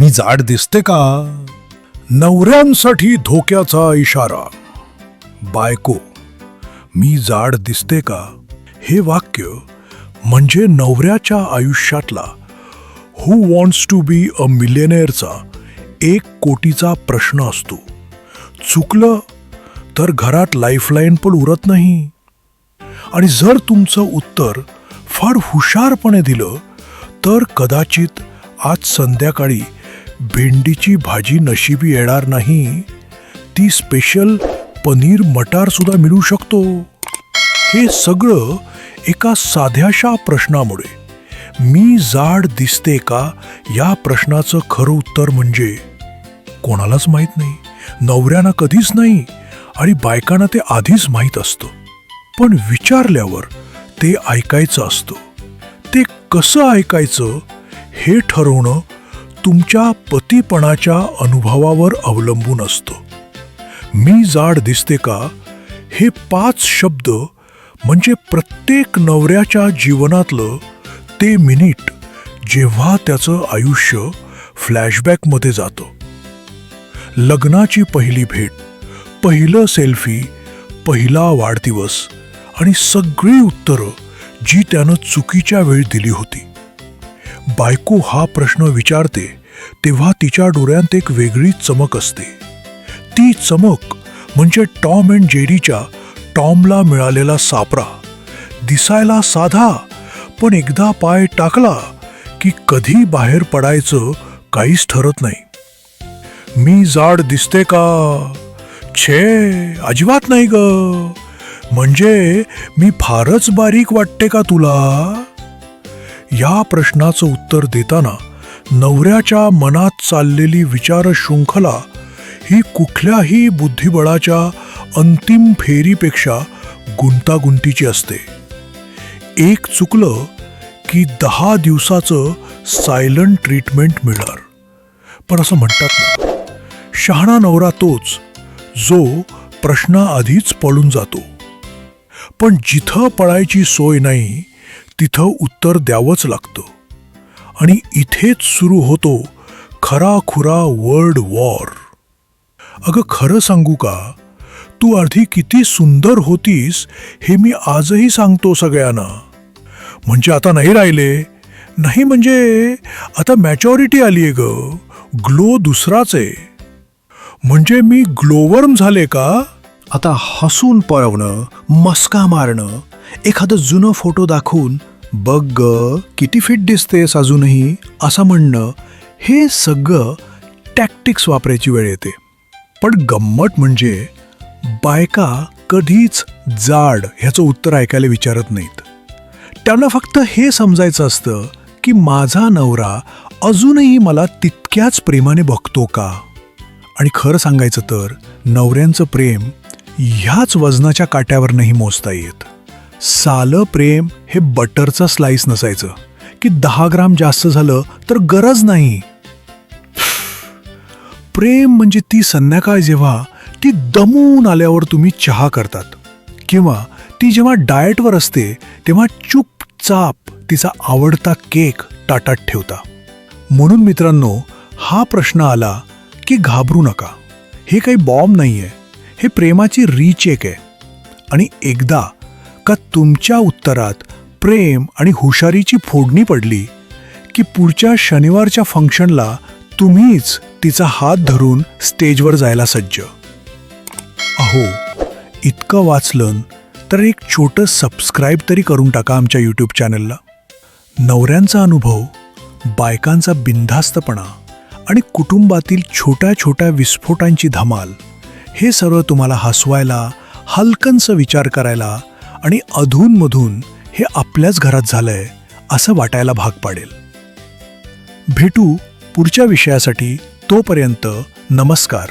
मी जाड दिसते का? नवऱ्यांसाठी धोक्याचा इशारा. बायको मी जाड दिसते का? हे वाक्य म्हणजे नवऱ्याच्या आयुष्यातला हु वॉन्ट्स टू बी अ मिलियनेअरचा एक कोटीचा प्रश्न असतो. चुकलं तर घरात लाईफलाईन पण उरत नाही. आणि जर तुमचं उत्तर फार हुशारपणे दिलं तर कदाचित आज संध्याकाळी भेंडीची भाजी नशिबी येणार नाही. ती स्पेशल पनीर मटार सुद्धा मिळू शकतो. हे सगळं एका साध्याशा प्रश्नामुळे. मी जाड दिसते का या प्रश्नाचं खरं उत्तर म्हणजे कोणालाच माहीत नाही नवऱ्यानं कधीच नाही आणि बायकांना ते आधीच माहीत असतं. पण विचारल्यावर ते ऐकायचं असतं. ते कसं ऐकायचं हे ठरवणं तुमच्या पतीपणाच्या अनुभवावर अवलंबून असतं. मी जाड दिसते का? हे पाच शब्द म्हणजे प्रत्येक नवऱ्याच्या जीवनातलं ते मिनिट जेव्हा त्याचं आयुष्य फ्लॅशबॅकमध्ये जातं. लग्नाची पहिली भेट पहिलं सेल्फी पहिला वाढदिवस आणि सगळी उत्तरं जी त्यानं चुकीच्या वेळी दिली होती. बायको हा प्रश्न विचारते तेव्हा तिच्या डोळ्यांत एक वेगळी चमक असते. ती चमक म्हणजे टॉम अँड जेरीच्या टॉमला मिळालेला सापरा. दिसायला साधा पण एकदा पाय टाकला की कधी बाहेर पडायचं काहीच ठरत नाही. मी जाड दिसते का? छे अजिबात नाही ग. म्हणजे मी फारच बारीक वाटते का तुला? या प्रश्नाचं उत्तर देताना नवऱ्याच्या मनात चाललेली विचारशृंखला ही कुठल्याही बुद्धिबळाच्या अंतिम फेरीपेक्षा गुंतागुंतीची असते. एक चुकलं की दहा दिवसाचं सायलंट ट्रीटमेंट मिळणार. पण असं म्हणतात ना शहाणा नवरा तोच जो प्रश्नाआधीच पळून जातो. पण जिथं पळायची सोय नाही तिथं उत्तर द्यावंच लागतं. आणि इथेच सुरू होतो खरा खुरा वर्ल्ड वॉर अगं खरं सांगू का? तू आधी किती सुंदर होतीस हे मी आजही सांगतो सगळ्यांना. म्हणजे आता नाही राहिले? नाही म्हणजे आता मॅच्युरिटी आली आहे ग. ग्लो दुसराच आहे. म्हणजे मी ग्लोवर्म झाले का? आता हसून पळवणं मस्का मारणं एखादं जुनं फोटो दाखवून बघ ग किती फिट दिसतेस अजूनही असं म्हणणं हे सगळं टॅक्टिक्स वापरायची वेळ येते. पण गंमत म्हणजे बायका कधीच जाड ह्याचं उत्तर ऐकायला विचारत नाहीत. त्यांना फक्त हे समजायचं असतं की माझा नवरा अजूनही मला तितक्याच प्रेमाने बघतो का? आणि खरं सांगायचं तर नवऱ्यांचं प्रेम ह्याच वजनाच्या काट्यावर नाही मोजता येत. सालं प्रेम हे बटरचं स्लाइस नसायचं. की दहा ग्राम जास्त झालं तर गरज नाही. प्रेम म्हणजे ती संध्याकाळ जेव्हा ती दमून आल्यावर तुम्ही चहा करतात. किंवा ती जेव्हा डाएटवर असते तेव्हा चुपचाप तिचा आवडता केक ताटात ठेवता. म्हणून मित्रांनो हा प्रश्न आला की घाबरू नका. हे काही बॉम्ब नाही आहे हे प्रेमाची रीचेक आहे. आणि एकदा का तुमच्या उत्तरात प्रेम आणि हुशारीची फोडणी पडली की पुढच्या शनिवारच्या फंक्शनला तुम्हीच तिचा हात धरून स्टेजवर जायला सज्ज? अहो इतकं वाचलं तर एक छोटं सबस्क्राईब तरी करून टाका आमच्या यूट्यूब चॅनलला नवऱ्यांचा अनुभव बायकांचा बिनधास्तपणा आणि कुटुंबातील छोट्या छोट्या विस्फोटांची धमाल हे सर्व तुम्हाला हसवायला हलकनसं विचार करायला आणि अधूनमधून हे आपल्याच घरात झालंय असं वाटायला भाग पाडेल. भेटू पुढच्या विषयासाठी तोपर्यंत नमस्कार.